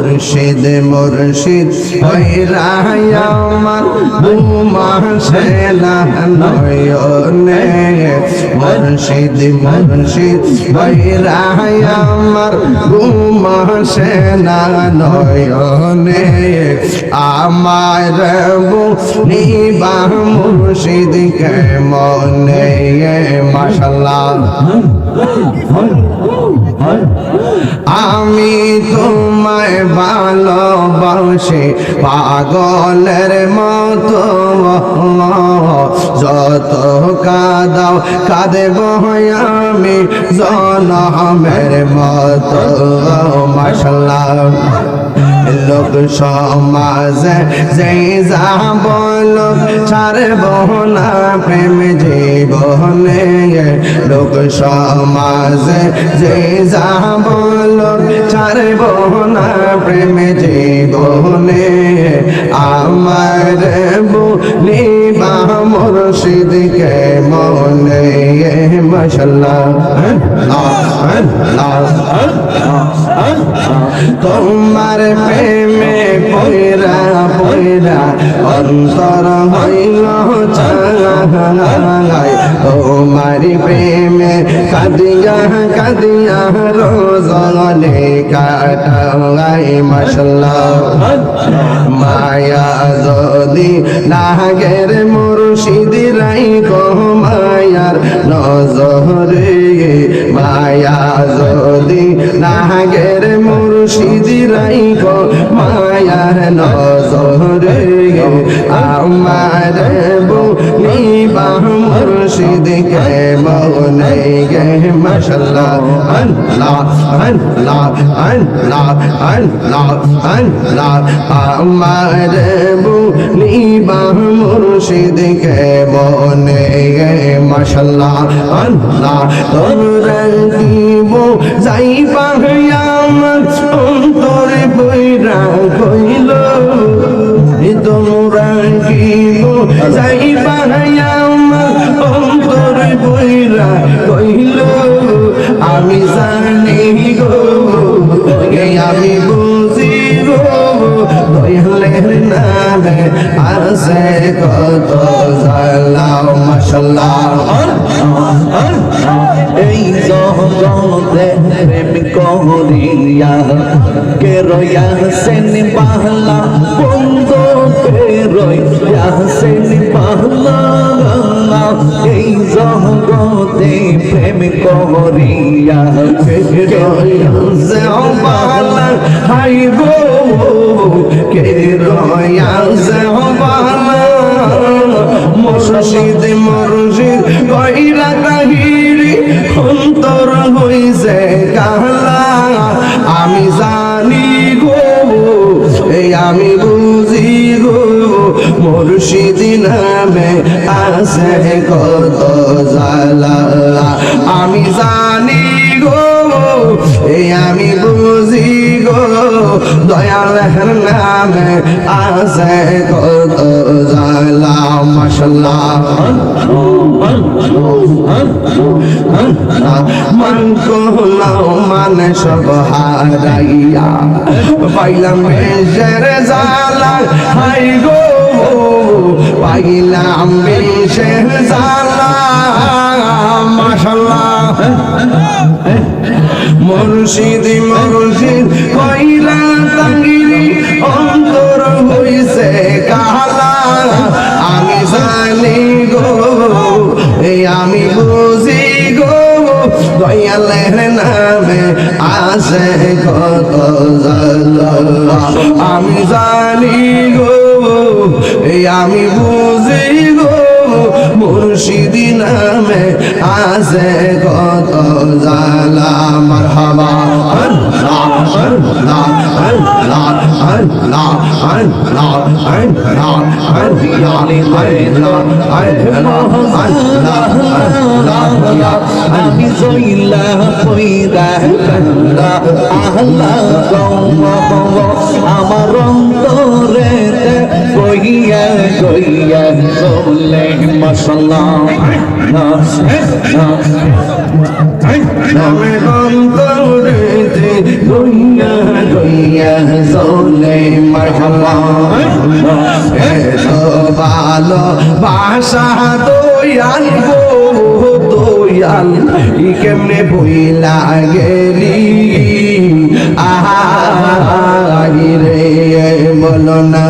মুর্শিদ মুর্শিদ ওই রায়ামার বুমা সেনা নয়নে। মুর্শিদ মুর্শিদ ওই রায়ামার বুমা সেনা নয়নে। আমার নিবা মুর্শিদ কে মনে মাশাল্লাহ আমি তোমায় ভালোবাসি পাগলের মতো যত কাদাও কাঁদেব আমি জনমের মতো মাসাল্লাহ লোক সমাজে যেই যা বল, ছাড়ব না প্রেম জীবনে। লোক সমাজে যেই যা বল, ছাড়ব না প্রেম জীবনে। আমার বলিবা মুর্শিদকে মনে মশাল্লাহ তোমার প্রেমে পয়রা পয়রা, অন্তর হইল চাঙাই তোমার প্রেমে কাদিয়া কাদিয়া রোজনে কাটাই মশলা মায়া যদি লাগের মুর্শিদ রাই গো মায়ার নজরে মায়া যদি নাগের মুর্শিদি রাই গো মায়ার নজরে আমার বুনিবা মুর্শিদ কে মনে গে মশলা আল্লাহ আল্লাহ আল্লাহ আল্লাহ আল্লাহ। আমার বুনিবা মুর্শিদ কে মনে গে মশলা আল্লাহ। তোর দিব যাই পাহায়াম অন্তরে বৈরা কইল তোমরা কি যাই কত জালাও মাশাল্লাহ এই জগতে প্রেম করিয়া কে রয়া সেন পাহলা বন্ধ কে রয়া সেন পাহলা এই জগতে প্রেম করিয়া কে রয়া জবালা হাই গো কে রয়া মুর্শিদ মুর্শিদ কইরা কাহিরি, অন্তর হইছে কাহলা আমি জানি গো, এই আমি বুঝি গো, মুর্শিদ নামে আছে কত জালা আমি জানি গো, এই আমি বুঝি গো, দয়ালের নামে আছে কত জালা মাশাল্লাহ। মন সব হারাইয়া পাইলাম হাই গো পাইলাম বেশের জালা মাশাল্লাহ কইলা এই আমি বুঝি গো মুর্শিদি নামে আছে কত জালা মারহাবা আল্লাহ আল্লাহ আল্লাহ আল্লাহ আল্লাহ আল্লাহ জইলা পইরা কান্দা আহলা আমার অন্তরে গইয়া গইয়া চলে মশলা নামে অন্তরেতে গইয়া গইয়া চলে মারহাবা এত ভালো বাসা দয়াল গো, দয়াল, ই কেমনে বইলা গেলি? আহাই রে, বলো না।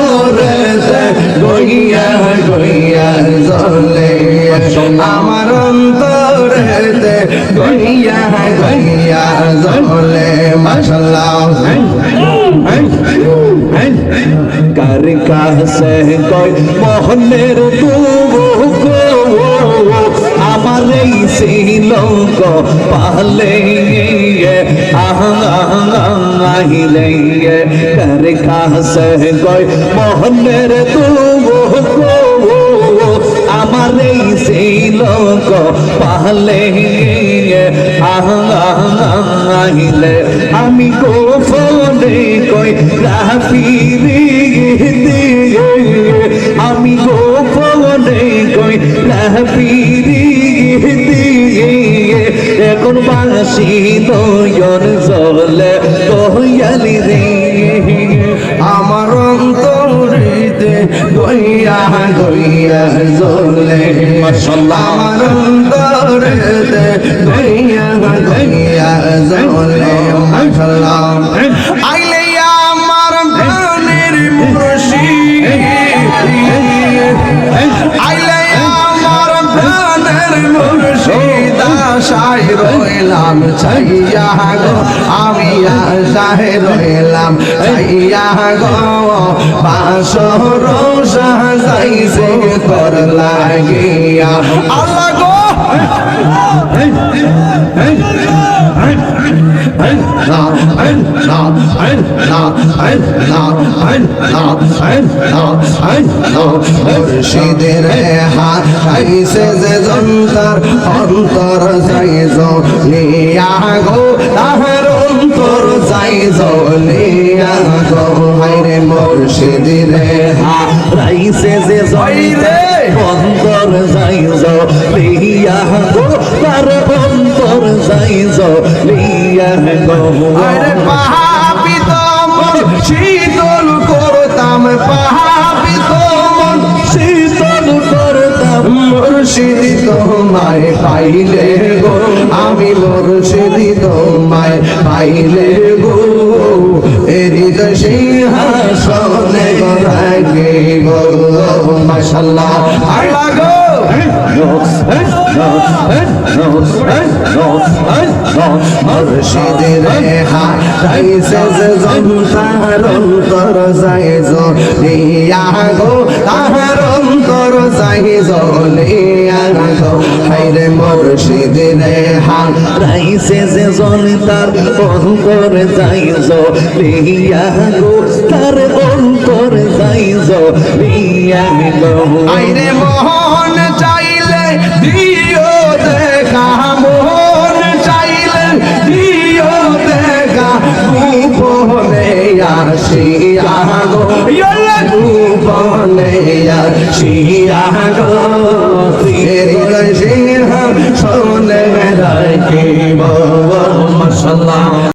জলে আমার অন্তরে গইয়া গইয়া জলে মাশাল্লাহ কার কাছে কই মোহনের দুঃখ আমার এই ছিল পালে আহিলে কার কাছে কই মোহনের দুঃখ পালে আহিলে আমি গোপনে কই রাফিরি দিয়ে আমি গোপনে কই রাফিরি দিয়ে এখন বাসি নয়ন জলে কয়ালি রে। গইয়া গইয়া জলে আমার অন্তরিতে গইয়া গইয়া জলে মাশাল্লাহ আইলে আমার প্রাণের মুর্শিদ। আইলে আমার প্রাণের মুর্শিদ। আশায় রইলাম ছাইয়া আশায় রইলাম ছাইয়া গো বাসর সাজাইছে তোর লাগিয়া। আল্লাহ গো! মুর্শিদের হাত আইসে যে জন্তার অন্তর যাইজ, নিয়া গো তাহার যাইজ নিয়া গো হাইরে মুর্শিদের হাত রাইসে যে রে। অন্তর যাইজ লিয়া গো তার অন্তর যাইজ লিয়া গো আরে পাহাবিত মন শীতল করতাম পাহাবিত মুর্শিদি তোমায় পাইলে গো, আমি মুর্শিদি তোমায় পাইলে গো। এরিদ সিংহাসনে গো রাখি গো, মাশাল্লাহ। আল্লাহ গো মুর্শিদের হাইছে যে জন্তার অন্তর যাই গো, তাহার অন্তর যাই জলিয়া গো হাইরে মুর্শিদের হাত রাইসে যে জন তার অন্তর যাইজ লিয়া গো তার অন্তর যাইজ লিয়া গো আইরে মোহন চাইলে দিও দেখা, মোহন চাইলে দিও দেখা গোপনে আসিয়া গো আসিয়া গো হৃদয় সিংহ সোনে রাখিব মশলা